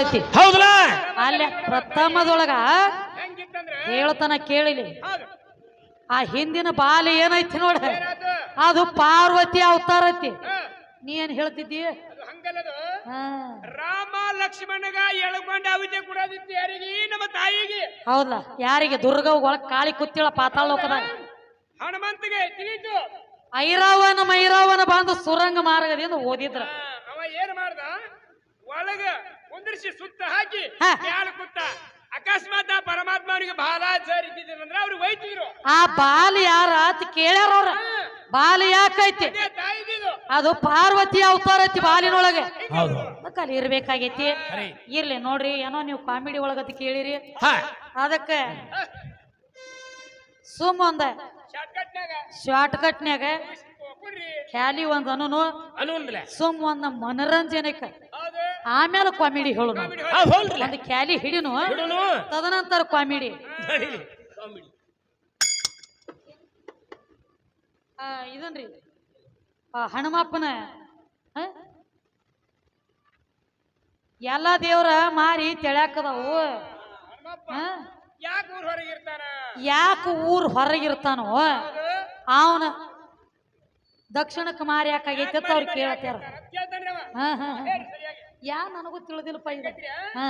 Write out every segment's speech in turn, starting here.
ಐತಿ. ಹೌದಲ್ಲ ಅಲ್ಲೇ ಪ್ರಥಮದೊಳಗ ಹೇಳ್ತಾನ ಕೇಳಿಲಿ. ಆ ಹಿಂದಿನ ಬಾಲಿ ಏನೈತಿ ನೋಡ? ಅದು ಪಾರ್ವತಿ ಅವತಾರ ಐತಿ. ನೀ ಏನ್ ಹೇಳ್ತಿದ್ದಿ? ರಾಮ ಲಕ್ಷ್ಮಣಗ ಎಳ್ಕೊಂಡ ಅವಿದ್ಯೆ ಕೊಡೋದಿತ್ತು ಯಾರಿಗೆ? ನಮ್ಮ ತಾಯಿಗೆ. ಹೌದಲ್ಲ ಯಾರಿಗೆ? ದುರ್ಗ ಒಳಗ್ ಕಾಳಿ ಕುತ್ತಿಳ ಪಾತಾಳ ಲೋಕದ ಹನುಮಂತಿಗೆ ತಿಳಿತು ಐರಾವನ ಮೈರಾವನ ಬಂದು ಸುರಂಗ ಮಾರ್ಗದಿಂದ ಓದಿದ್ರ ಆ, ಅವ ಏನ್ ಮಾಡ್ದ ಒಳಗ ಕುಂದಿರಿಸಿ ಸುತ್ತ ಹಾಕಿ ಮ್ಯಾಲ ಕುತ್ತ ಅಕಸ್ಮಾತ್ ಆ ಪರಮಾತ್ಮ ಅವರಿಗೆ ಬಾಲ ಸರ್ ಅವ್ರಿಗೆ ಒಯ್ತಿದ್ರು ಆ ಬಾಲ ಯಾರ ಅಂತ ಕೇಳ್ಯಾರ ಅವ್ರ. ಬಾಲ ಯಾಕೈತಿ ಅದು ಪಾರ್ವತಿ ಅವತಾರ ಐತಿ ಬಾಲಿನೊಳಗೆ. ಹೌದು. ಅದಕ್ಕೆ ಅಲ್ಲಿ ಇರ್ಬೇಕಾಗೈತಿ. ಇರ್ಲಿ ನೋಡ್ರಿ ಏನೋ ನೀವು ಕಾಮಿಡಿ ಒಳಗತಿ ಕೇಳಿರಿ. ಹಾ. ಅದಕ್ಕೆ ಸುಮ್ ಒಂದ. ಶಾರ್ಟ್ಕಟ್ನಾಗ ಶಾರ್ಟ್ ಕಟ್ನ್ಯಾಗ ಕುಡ್ರಿ. ಖಾಲಿ ಒಂದ್ ಅನು ಸುಮ್ ಒಂದ ಮನರಂಜನೆಕ. ಆಮೇಲೆ ಕಾಮಿಡಿ ಹೇಳುನು ಹಾ ಹೋಗ್ರಲ್ಲ ಒಂದು ಕ್ಯಾಲಿ ಹಿಡಿನು ತದನಂತರ ಕಾಮಿಡಿ. ಇದನ್ರಿ. ಆ ಹನುಮಪ್ಪನ ಹ? ಎಲ್ಲಾ ದೇವ್ರ ಮಾರಿ ತೆಳ್ಯಾಕದವು. ಹ? ಯಾಕೆ ಊರ್ ಹೊರಗಿರ್ತಾನೋ ಅವನ ದಕ್ಷಿಣಕ್ಕೆ ಮಾರಿ ಯಾಕಾಗೈತೆ ಅವ್ರು ಕೇಳ್ತಾರ. ಹ ಹಾ. ಹೇಳಿ ಯಾ ನನಗೂ ತಿಳಿದಿಲ್ಲಪ್ಪ ಇದು? ಹಾ.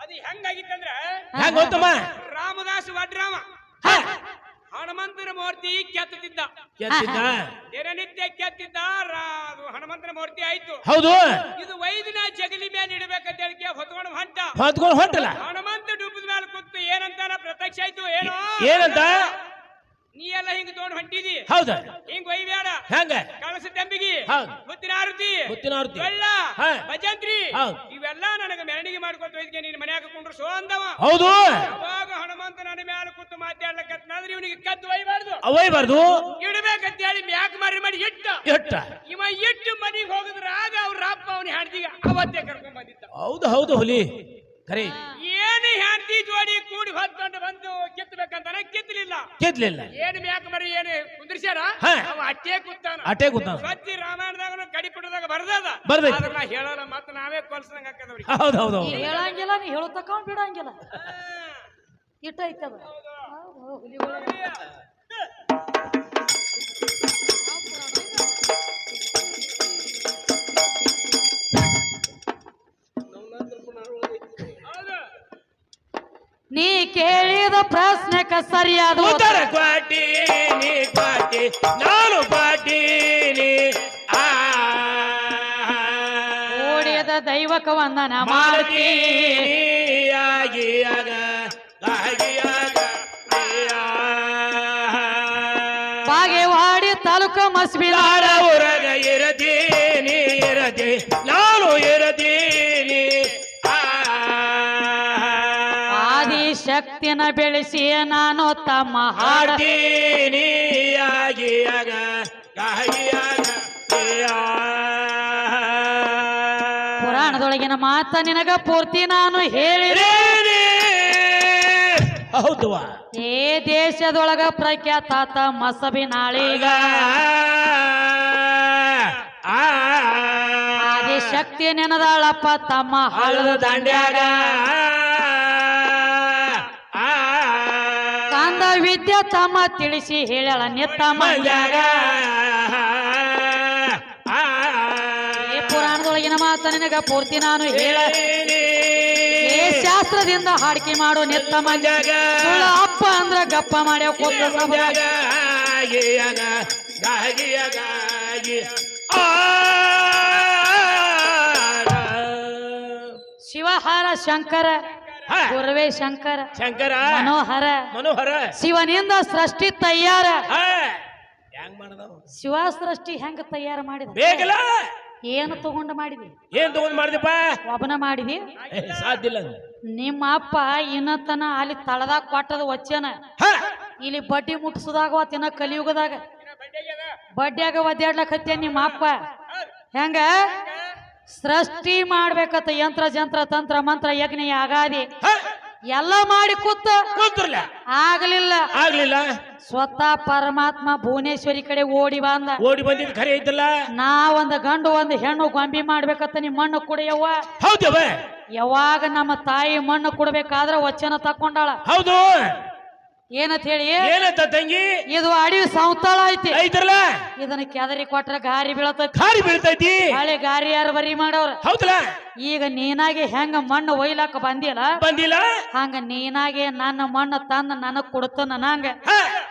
ಅದು ಹೆಂಗಾಗಿತ್ತಂದ್ರ? ಹ್ಯಾಂಗ ಗೊತ್ತಮ್ಮ? ರಾಮದಾಸ್ ವಡ್ರಾಮ. ಹಾ. ಹನುಮಂತನ ಮೂರ್ತಿ ಕೆತ್ತಿದ್ದ. ಕೆತ್ತಿದ್ದ? ದಿನನಿತ್ಯ ಕೆತ್ತಿದ್ದ ರಾ- ಅದು ಹನುಮಂತನ ಮೂರ್ತಿ ಆಯ್ತು. ಹೌದು. ಇದು ವೈದ್ಯನ ಜಗಲಿ ಮೇಲೆ ಇಡಬೇಕಂತ ಹೇಳಿ ಹೊತ್ಕೊಂಡು ಹೊಂಟ. ಹೊತ್ಕೊಂಡು ಹೊಂಟಲ್ಲ? ಹನುಮಂತ ಡೂಬದ ಮೇಲೆ ಕೂತು ಏನಂತಾನ ಪ್ರತ್ಯಕ್ಷ ಆಯ್ತು ಏನೋ? ಏನಂತ? ನೀ ಎಲ್ಲ ಹಿಂಗ್ ತಗೊಂಡ್ ಹೊಂಟಿದಿ. ಹೌದ. ಹಿಂಗ್ ಒಯ್ಬೇಡ. ಹೆಂಗ? ಕಳಸ ತಂಬಿಗಿ ಹೌದು. ಮುತ್ತಿನ ಆರತಿ. ಮುತ್ತಿನ ಆರತಿ. ಬೆಲ್ಲ. ಹಾ. ಭಜಂತ್ರಿ. ಇವೆಲ್ಲ ನನಗೆ ಮೆರವಣಿಗೆ ಮಾಡ್ಕೊತ ಒಯ್ದ್ಕೆ ನೀನ್ ಮನ್ಯಾಗ ಕುಂಡ್ರು ಸೋ ಅಂದವ ಹೌದು. ಅವಾಗ ಹನುಮಂತ ನನ್ನ ಮ್ಯಾಲ ಕೂತು ಮಾತಾಡ್ಲಕತ್ನಾದ್ರೆ ಇವನಿಗೆ ಕದ್ದು ಒಯ್ಬಾರ್ದು. ಒಯ್ಬಾರ್ದು. ಇಡ್ಬೇಕಂತ ಹೇಳಿ ಮ್ಯಾಕ್ ಮಾರಿ ಮಾಡಿ ಇಟ್ಟ. ಇಟ್ಟ. ಇವ ಇಟ್ಟು ಮನಿಗೆ ಹೋಗಿದ್ರ ಆಗ ಅವ್ರ ಅಪ್ಪ ಅವನ ಹೆಂಡ್ತಿಗೆ ಅವತ್ತೇ ಕರ್ಕೊಂಡ್ ಬಂದಿದ್ದ. ಹೌದು ಹೌದು ಹುಲಿ. ಖರೆ ಏನು ಹೆಂಡತಿ ಜೋಡಿ ಕೂಡಿ ಹೊತ್ಕೊಂಡು ಬಂದು ಕಿತ್ತಬೇಕಂತಾನೆ ಕಿತ್ತಲಿಲ್ಲ. ಕಿತ್ತಲಿಲ್ಲ. ಏನ್ ಮ್ಯಾಕ್ ಮರಿ ಏನು ಕುಂದ್ರಿಸ್ಯಾರ? ಹಾ. ಅವ ಅಟ್ಟೆ ಕೂತಾನ. ಅಟ್ಟೆ ಕೂತಾನ. ಸ್ವಚ್ಛ ರಾಮಾಯಣದಾಗ ಕಡಿಪುಟದಾಗ ಬರ್ದದ. ಬರ್ದೈತಿ. ಆದ್ರ ನಾ ಹೇಳಲ್ಲ ಮತ್ತ ನಾವೇ ಕೊಲ್ಸಂಗ ಹಾಕದವ್ರಿ ಹೌದು ಹೌದು ನೀ ಹೌದು ಹೇಳಂಗಿಲ್ಲ ನೀ ಹೇಳು ತಕೊಂಡ್ ಬಿಡಂಗಿಲ್ಲ ಇಟ್ಟೈತದ. ಹೌದು, ಪ್ರಶ್ನೆಕ ಸರಿಯಾದ ಉತ್ತರ. ಕ್ವಾಟೀನಿ ಕ್ವಾಟಿ ನಾನು ಕ್ವಾಟೀನಿ ಓಡಿಯದ ದೈವಕ ವಂದನ ಆಗ ಬಾಗೇವಾಡಿ ತಾಲೂಕ ಮಸ್ಬಿಲಾಡ ಊರಗ ಇರತಿ ಶಕ್ತಿನ ಬೆಳೆಸಿ ನಾನು ತಮ್ಮ ಹಾಡ ಪುರಾಣದೊಳಗಿನ ಮಾತ ನಿನಗ ಪೂರ್ತಿ ನಾನು ಹೇಳಿದೆ. ಹೌದು ಈ ದೇಶದೊಳಗ ಪ್ರಖ್ಯಾತ ಮಸಬಿ ನಾಳೀಗ ಆದಿ ಶಕ್ತಿ ನೆನದಾಳಪ್ಪ ತಮ್ಮ ಹಳದ ದಂಡ್ಯಾಗ. ವಿದ್ಯೆ ತಮ್ಮ ತಿಳಿಸಿ ಹೇಳಳ ನಿತ್ತ ಮಂಡ್ಯಾಗ. ಏ ಪುರಾಣದೊಳಗಿನ ಮಾತ ನಿನಗ ಪೂರ್ತಿ ನಾನು ಹೇಳ. ಶಾಸ್ತ್ರದಿಂದ ಹಾಡಿಕೆ ಮಾಡು ನಿತ್ತ ಸುಳ್ಳ ಅಪ್ಪ ಅಂದ್ರ ಗಪ್ಪ ಮಾಡ್ಯಾವ ಕೂತ ಶಿವಹಾರ ಶಂಕರ ಗುರುವೇ ಶಂಕರ ಶಂಕರ. ಮನೋಹರ ಮನೋಹರ. ಶಿವನಿಂದ ಸೃಷ್ಟಿ ತಯಾರ. ಹಾ. ಹೆಂಗ್ ಮಾಡದವ? ಶಿವ ಸೃಷ್ಟಿ ಹೆಂಗ ತಯಾರ ಮಾಡಿದ? ಬೇಕಲ್ಲ. ಏನು ತಗೊಂಡು ಮಾಡಿದಿ? ಏನ್ ತಗೊಂಡ್ ಮಾಡಿದಪ್ಪ ಒಬ್ಬನ ಮಾಡಿದಿ? ಸಾಧ್ಯ ಇಲ್ಲ ನಿಮ್ಮ ಅಪ್ಪ ಇನ್ನತನ ಅಲ್ಲಿ ತಳದಾಗ ಕೊಟ್ಟದ ವಚನ. ಇಲ್ಲಿ ಬಡ್ಡಿ ಮುಟ್ಸದಾಗ ತಿನ್ನ ಕಲಿಯುಗದಾಗ. ಬಡ್ಡಿಯಾಗ ಒದ್ದಾಡ್ಲಕತ್ಯ ನಿಮ್ಮ ಅಪ್ಪ ಹೆಂಗ? ಸೃಷ್ಟಿ ಮಾಡ್ಬೇಕತ್ತ ಯಂತ್ರ ಜಂತ್ರ ತಂತ್ರ ಮಂತ್ರ ಯಜ್ಞ ಅಗಾದಿ ಎಲ್ಲ ಮಾಡಿ ಕೂತ ಕೂತ್ರಲ್ಲ ಆಗಲಿಲ್ಲ. ಆಗ್ಲಿಲ್ಲ? ಸ್ವತಃ ಪರಮಾತ್ಮ ಭುವನೇಶ್ವರಿ ಕಡೆ ಓಡಿ ಬಂದ. ಓಡಿ ಬಂದಿದ್ ಖರೆ ಐತಲ್ಲ? ನಾ ಒಂದ್ ಗಂಡು ಒಂದ್ ಹೆಣ್ಣು ಗೊಂಬಿ ಮಾಡ್ಬೇಕತ್ತ ನಿಮ್ ಮಣ್ಣು ಕುಡಿಯವ್ವ. ಹೌದವ ಯಾವಾಗ ನಮ್ಮ ತಾಯಿ ಮಣ್ಣು ಕೊಡ್ಬೇಕಾದ್ರ ವಚನ ತಕೊಂಡಾಳ ಹೌದು. ಏನಂತ ಹೇಳಿ? ಏನಂತ ತಂಗಿ? ಇದು ಅಡವಿ ಸಂತಾಳ ಐತಿ. ಐತ್ರಲ್ಲ ಇದನ್ನ ಕೆದರಿ ಕೊಟ್ರ ಗಾರಿ ಬೀಳತೈತಿ ಗಾರಿ ಬೀಳ್ತೈತಿ? ಹಳೆ ಗಾರಿ ಯಾರು ಬರಿ ಮಾಡವ್ರ ಹೌದಲ್ಲ? ಈಗ ನೀನಾಗೆ ಹೆಂಗ ಮಣ್ಣು ಒಯ್ಲಾಕ ಬಂದಿಲ್ಲ ಬಂದಿಲ್ಲ? ಹಂಗ ನೀನಾಗೆ ನನ್ನ ಮಣ್ಣು ತಂದ ನನಗ್ ಕೊಡ್ತಾನ ನಂಗ.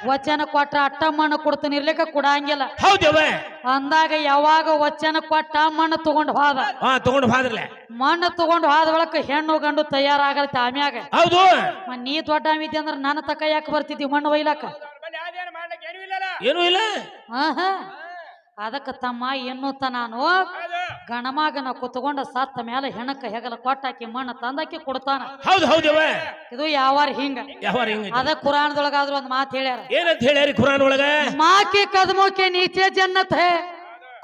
ವಚನ ಕೊಟ್ಟ ಅಟ್ಟ ಮಣ್ಣು ಕೊಡ್ತೀನಿ ಇರ್ಲಿಕ್ಕ ಕೊಡಂಗಿಲ್ಲ. ಹೌದವ ಅಂದಾಗ ಯಾವಾಗ ವಚನ ಕೊಟ್ಟ ಮಣ್ಣು ತಗೊಂಡು ಹೋದ? ಹಾ ತಗೊಂಡು ಹೋದ್ರಲ್ಲ. ಮಣ್ಣು ತಗೊಂಡು ಹೋದ ಬಳಕ ಹೆಣ್ಣು ಗಂಡು ತಯಾರಾಗತ್ತೆ ಆಮ್ಯಾಗ. ಹೌದು. ನೀ ದೊಡ್ಡ ಅವಿದ್ದೆ ಅಂದ್ರೆ ನನ್ನ ತಕ ಯಾಕೆ ಬರ್ತಿದ್ದಿ ಮಣ್ಣು ಒಯ್ಲಾಕ ಏನು ಇಲ್ಲ. ಹಾ ಅದಕ್ಕ ತಮ್ಮ ಎನ್ನುತ್ತ ನಾನು. ಗಣಮಗನ ಕುತ್ಕೊಂಡ ಸತ್ತ ಮೇಲೆ ಹೆಣಕ ಹೆಗಲ ಕೊಟ್ಟಾಕಿ ಮಣ್ಣ ತಂದಾಕಿ ಕೊಡ್ತಾನ. ಹೌದು ಹೌದು ಇದು ಯಾವಾರ ಹಿಂಗ. ಯಾವ ಹಿಂಗ ಅದ ಕುರಾಣದೊಳಗಾದ್ರು ಒಂದ್ ಮಾತು ಹೇಳ್ಯಾರ. ಏನಂತ ಹೇಳ್ಯಾರಿ ಕುರಾನ್ ಒಳಗ ಮಾಕಿ ಕದಮೋಕೆ ನೀಚೆ ಜನ್ನತ್. ಹೇ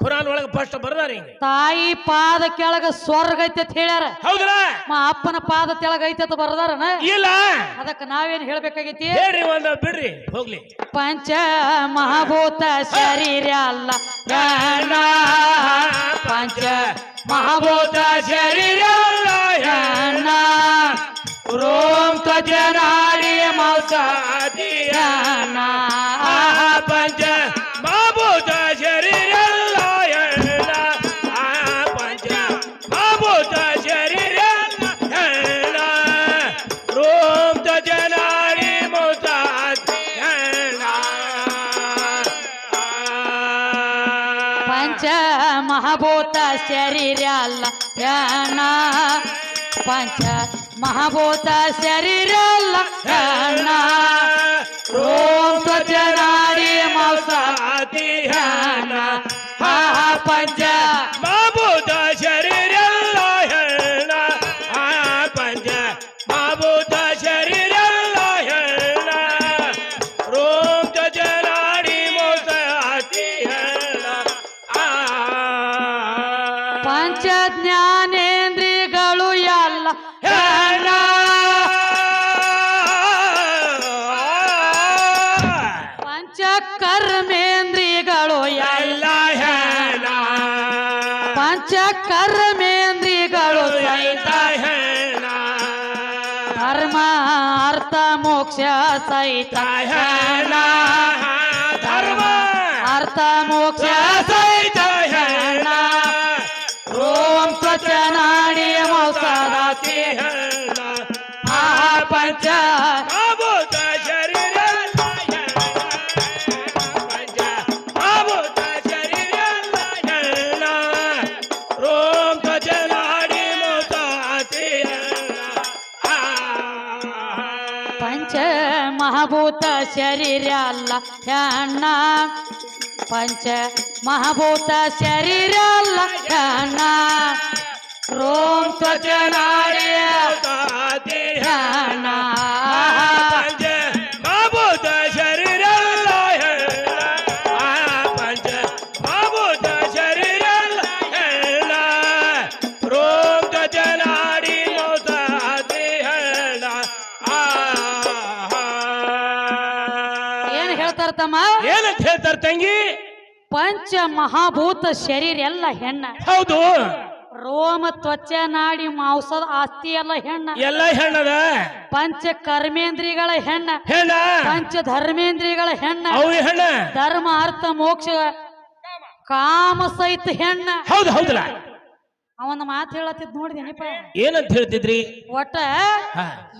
ಖುರಾನ್ ಒಳಗ ಫಸ್ಟ್ ಬರ್ದಾರ ಹಿಂಗ. ತಾಯಿ ಪಾದ ಕೆಳಗ ಸ್ವರ್ಗ ಐತಿ ಅಂತ ಹೇಳ್ಯಾರ. ಹೌದ್ರ? ಮ ಅಪ್ಪನ ಪಾದ ತೆಳಗ ಐತಿ ಅಂತ ಬರ್ದಾರನ? ಇಲ್ಲ. ಅದಕ್ಕೆ ನಾವೇನ್ ಹೇಳ್ಬೇಕಾಗೈತಿ? ಹೇಳ್ರಿ ಒಂದ ಬಿಡ್ರಿ ಹೋಗ್ಲಿ. ಪಂಚ ಮಹಾಭೂತ ಶರೀರ ಅಲ್ಲ ಪಂಚ ಮಹಾಭೂತ ಶರೀರ ಅಲ್ಲ ರೋಮ್ ಮಹಾಭೂತ ಶರೀರ ಅಲ್ಲ ಪ್ರಾಣ ಪಂಚ ಮಹಾಭೂತ ಶರೀರ ಅಲ್ಲ ಪ್ರಾಣ ಓಂ ತ್ವಚನಾಡಿ ಮಾಂಸ ಧ್ಯಾನ ಪಂಚ ಕರ್ಮೇಂದ್ರಿಗಳು ಸಹಿತ. ಧರ್ಮ ಅರ್ಥ ಮೋಕ್ಷ ಸಹಿತ. ಧರ್ಮ ಅರ್ಥ ಮೋಕ್ಷ ಸಹಿತ ಓಂ ತ್ವಚನಾಡಿ ಮೌಸದಾತಿ ಆ ಪಂಚ ಮಹಾಭೂತ ಶರೀರ ಅಲ್ಲ ಹೆಣ್ಣ ಪಂಚ ಮಹಾಭೂತ ಶರೀರ ಅಲ್ಲ ಹೆಣ್ಣ ರೋಮ್ ತಮ್ಮ ಏನಂತ ಹೇಳ್ತಾರ ತಂಗಿ? ಪಂಚ ಮಹಾಭೂತ ಶರೀರ ಎಲ್ಲ ಹೆಣ್ಣ. ಹೌದು. ರೋಮ ತ್ವಚ ನಾಡಿ ಮಾಂಸದ ಆಸ್ತಿ ಎಲ್ಲ ಹೆಣ್ಣ. ಎಲ್ಲ ಹೆಣ್ಣದ? ಪಂಚ ಕರ್ಮೇಂದ್ರಿಗಳ ಹೆಣ್ಣ. ಹೆಣ್ಣ? ಪಂಚ ಧರ್ಮೇಂದ್ರಿಗಳ ಹೆಣ್ಣ. ಅವು ಹೆಣ್ಣ? ಧರ್ಮ ಅರ್ಥ ಮೋಕ್ಷ ಕಾಮ ಸಹಿತ ಹೆಣ್ಣ. ಹೌದು ಹೌದಲ್ಲ. ಅವನ ಮಾತು ಹೇಳತ್ತಿದ್ ನೋಡಿದೇನಿಪ್ಪ ಏನಂತ ಹೇಳ್ತಿದ್ರಿ? ಒಟ್ಟ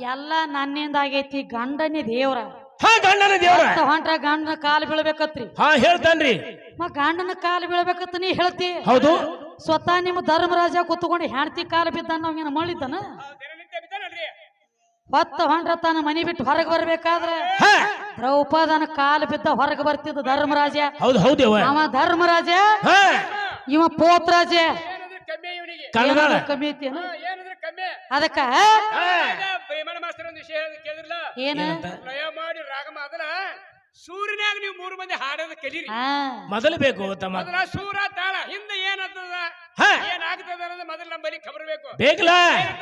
ಎಲ್ಲ ನನ್ನಿಂದ ಆಗೈತಿ ಗಂಡನಿ ದೇವ್ರ. ಹಾ ಗಂಡನ ದೇವ್ರ. ಮತ್ತ ಹೊಂಟ್ರ ಗಂಡನ ಕಾಲು ಬೀಳ್ಬೇಕತ್ರಿ. ಹಾ ಹೇಳ್ತಾನ್ರಿ. ಮ ಗಂಡನ ಕಾಲು ಬೀಳ್ಬೇಕತ್ತ ನೀ ಹೇಳ್ತಿ. ಹೌದು. ಸ್ವತಃ ನಿಮ್ಮ ಧರ್ಮರಾಜ ಕೂತ್ಕೊಂಡು ಹೆಂಡತಿ ಕಾಲು ಬಿದ್ದಾನ ದಿನನಿತ್ಯ ಬಿದ್ದಾನಲ್ರಿ ಹೊತ್ತ ಹೊಂಡ್ರ ತಾನ ಮನಿ ಬಿಟ್ಟು ಹೊರಗೆ ಬರ್ಬೇಕಾದ್ರೆ ಹಾ. ದ್ರೌಪದನ ಕಾಲು ಬಿದ್ದ ಹೊರಗೆ ಬರ್ತಿದ್ದ ಧರ್ಮರಾಜ. ಹೌದು ಹೌದೇವ ಅವ ಧರ್ಮರಾಜ. ಹಾ. ಇವ ಪೋತ್ರಾಜ ಕನ್ನಡ. ಕಮ್ಮಿ ಕಮ್ಮಿ. ಅದಕ್ಕ? ವಿಷಯ ಕೇಳಿದ್ರಲ್ಲ? ಏನ? ಲಯ ಮಾಡಿ ರಾಗ ಅದಲ್ಲ ಸೂರ್ಯನಾಗ ನೀವು ಮೂರು ಮಂದಿ ಹಾಡೋದ ಕಲೀರಿ. ಹಾ. ಮೊದಲು ಬೇಕು ತಮ್ಮ ಮೊದಲ ಸೂರ ತಾಳ ಹಿಂದೆ ಏನಾಗ್ತದ ಹಾ. ಏನಾಗ್ತದ ಅನ್ನೋದು ಮೊದಲು ನಮ್ಮಲ್ಲಿ ಖಬರ್ ಬೇಕು. ಬೇಕಲ್ಲ?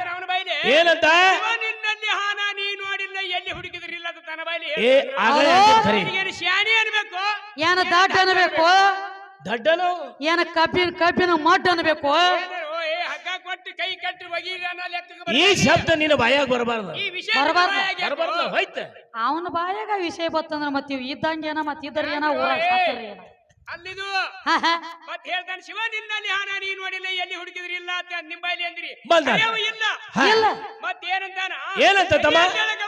ಅವನ ಬೈಲಿ? ಏನಂತ? ನಿನ್ನಲ್ಲಿ ಹಾನ ನೀ ನೋಡಿಲ್ಲ ಎಲ್ಲಿ ಹುಡುಕಿದ್ರಿಲ್ಲ ಅಂತ ತನ್ನ ಖರೀ ಏನು ಶಾಣಿ ಅನ್ಬೇಕು? ಏನ ದಾಟ ಅನ್ಬೇಕು? ದಡ್ಡನು? ಏನ ಕಬ್ಬಿನ ಕಬ್ಬಿನ ಮಡ್ ಅನ್ಬೇಕು? ಕೊಟ್ಟು ಕೈ ಕಟ್ಟಿ ಲೆಕ್ಕಕ್ಕೆ ಈ. ಶಬ್ದ ನಿನ್ನ ಬಾಯಾಗ ಬರಬಾರ್ದು ಈ ವಿಷಯ ಬರಬಾರ್ದು. ಬರಬಾರ್ದು ಹೋಯ್ತ ಅವನ ಬಾಯಾಗ ವಿಷಯ ಬತ್ತಂದ್ರ ಮತ್ತೀವ್ ಇದ್ದಂಗೆ ಇದ್ದಂಗೇನ ಮತ್ ಏನ ಊರಾಗ ಏನ ಅಲ್ಲಿದು. ಮತ್ ಹೇಳ್ತಾನೆ ಶಿವ ನಿನ್ನಲ್ಲಿ ಹಾನ ನೀ ನೋಡಿಲ್ಲ ಎಲ್ಲಿ ಹುಡುಕಿದ್ರಿ? ಇಲ್ಲ ಅಂತ ನಿಂಬೈಲಿ ಅಂದ್ರಿ. ಬಂದ. ಇಲ್ಲ. ಇಲ್ಲ. ಮತ್ ಏನಂತಾನ? ಏನಂತ ತಮ್ಮ?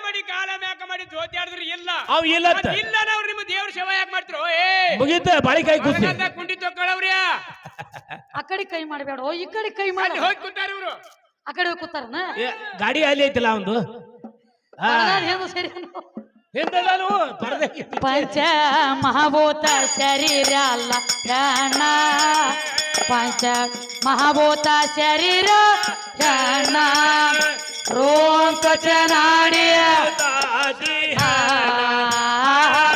ಮಾಡಿ ಕಾಲ ಮ್ಯಾಕ ಮಾಡಿ ಜೋತಿ ಆಡಿದ್ರು ಇಲ್ಲ. ಅವ್ ಇಲ್ಲ ಮತ್ ಇಲ್ಲ ಅವ್ರು ನಿಮ್ಮ ದೇವ್ರ ಸೇವೆ ಯಾಕೆ ಮಾಡ್ತಿರೋ? ಏ ಮುಗೀತ ಬಾಳಿಕಾಯಿ ಕೂತಿ ಹೊರಗಂದ ಕುಂಡಿ ತೊಕ್ಕೊಳ್ಳವ್ರಿ ಆ ಕಡೆ ಕೈ ಮಾಡಬೇಡ ಈ ಕಡೆ ಕೈ ಮಾಡ. ಅಲ್ಲಿ ಹೋಗಿ ಕೂತಾರ ಇವ್ರು. ಆ ಕಡೆ ಹೋಗಿ ಕೂತಾರನ? ಏ, ಗಾಡಿ ಅಲ್ಲಿ ಐತಿಲ್ಲ ಅವಂದು? ಹಾ. ಏನು ಸರಿ ಅನ್ನೋ. ಹಿಂದೆ ನಾನು ಪರದೆ ಪಂಚ ಮಹಾಭೂತ ಶರೀರ ಅಲ್ಲ ಪ್ರಾಣ. ಪಂಚ ಮಹಾಭೂತ ಶರೀರ ಪ್ರಾಣ. ರೋಂಕ ನಾಡಿಯ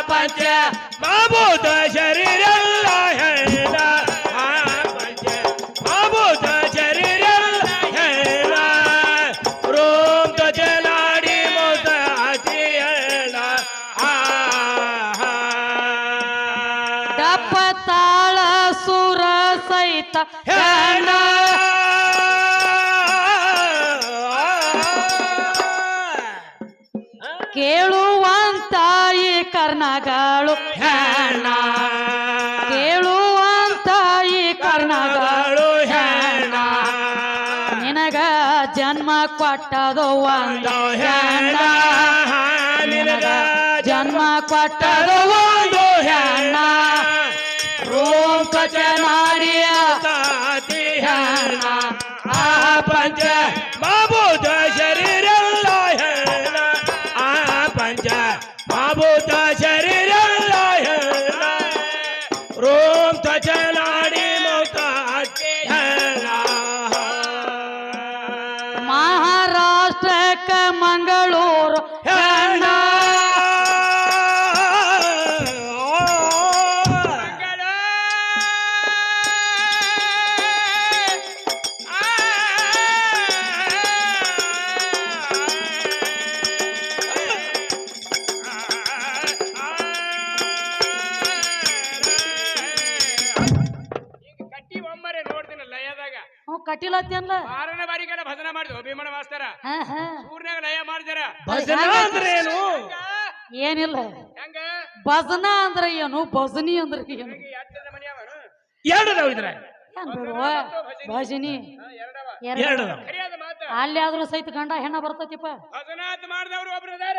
ಪಂಚ ಮಹಾಭೂತ ಶರೀರ ಹೆಣ ಕೇಳುವಂತ ಈ ಕರ್ಣಗಳು. ಹೆಣ ಕೇಳುವಂತ ಈ ಕರ್ಣಗಳು. ಹೆಣ ನಿನಗ ಜನ್ಮ ಕೊಟ್ಟದು ಒಂದು. ಹೆಣ ನಿನಗ ಜನ್ಮ ಕೊಟ್ಟದು ಒಂದು ಹೆಣ್ಣ. ಆ ಪಂಚ ಮಾಭೂತ ಶರೀರ आ ಆ ಪಂಚ ಮಾಭೂತ ಶರೀರ ಹ್ಞೂ ಕಟ್ಟಿಲತ್ತೇನ್ಲ ಮಾರನ ಬಾರಿ ಕಡೆ ಭಜನೆ ಮಾಡಿದ್ವು ಭೀಮನ ಮಾಸ್ತರ. ಹಾ ಹಾ. ಊರ್ನಾಗ ಲಯ ಮಾಡ್ತಾರ? ಭಜನ ಅಂದ್ರೆ ಏನು ಏನಿಲ್ಲ. ಹೆಂಗ? ಭಜನ ಅಂದ್ರ ಏನು? ಭಜನಿ ಅಂದ್ರೆ ಏನು? ಈಗ ಎಟ್ಟದ ಮನಿ ಅವನು ಎರಡು ಅದಾವ ಇದ್ರ ಏನ್ ಬಿಡುವ ಭಜನಿ. ಎರಡು ಎರಡು ಅದಾವ ಸರಿಯಾದ ಮಾತ. ಅಲ್ಲಿ ಆದ್ರೂ ಸಹಿತ ಗಂಡ ಹೆಣ್ಣ ಬರ್ತತಿಪ್ಪ. ಭಜನಾತ್ ಮಾಡಿದವರು ಒಬ್ರು ಅದಾರ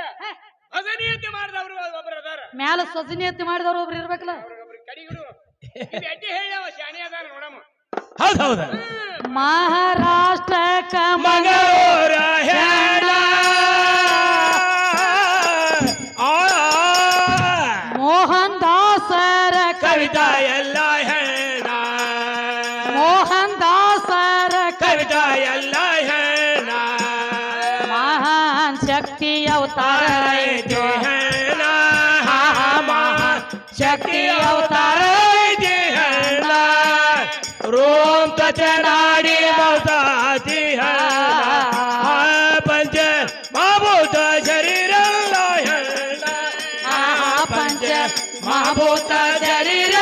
ಮಾಡಿದವರು ಒಬ್ರು ಅದಾರ ಮ್ಯಾಲ ಸಜನಿ ಅತ್ತಿ ಮಾಡಿದವ್ರು ಒಬ್ರು ಇರ್ಬೇಕಲ್ಲ? ಕಡಿಗಳು ಶಾಣಿ ಅದಾರ ನೋಡಮ್ಮ. ಹೌದು ಹೌದು ಮಹಾರಾಷ್ಟ್ರಕ್ಕ ಮಂಗಳೂರ ಆ, ಮೋಹನ್ ದಾಸರ ಕವಿತಾ ಎಲ್ಲ ಹೆಣ ಆ ಪಂಚ पंच ಶರೀರ ಹೆಣ ಪಂಚ ಮಹಾಭೂತ ಶರೀರ